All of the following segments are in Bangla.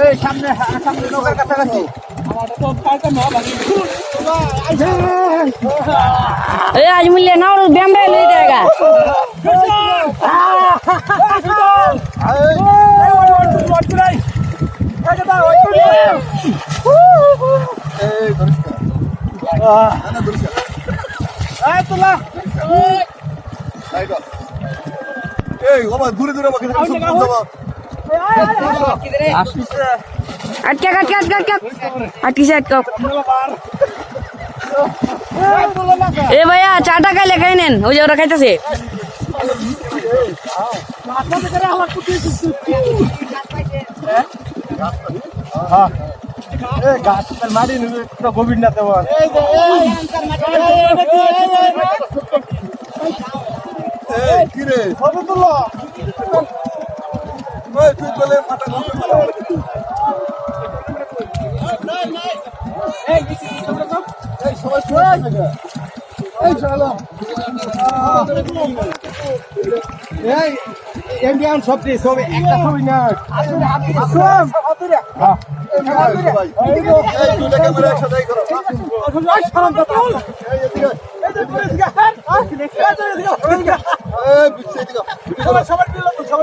এই সামনে সামনে নৌকার কাছাকাছি ए आज मिले ना और ब्याम ब्याम ले जाएगा এই ধরিস আটকে আটকে আটকে আটকে আটকিছে আটকাও এ ভাইয়া চাটা খাইলে খাই নেন ওই যে ওরা খাইতেছে গোবিন্দ সবটি সব একটা ছবি না একসাথে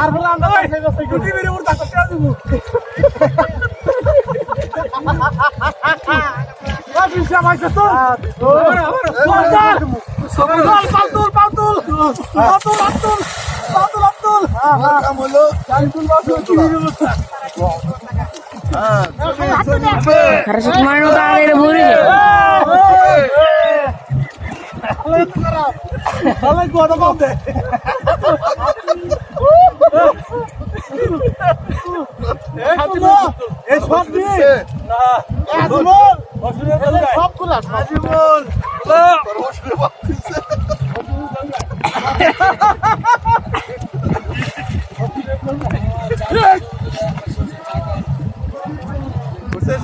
আর হলো আমরা সেই গুটি বেরিয়ে ওর টাকা দিয়ে দেব বাপি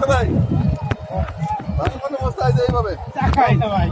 সবাই খাই না। ভাই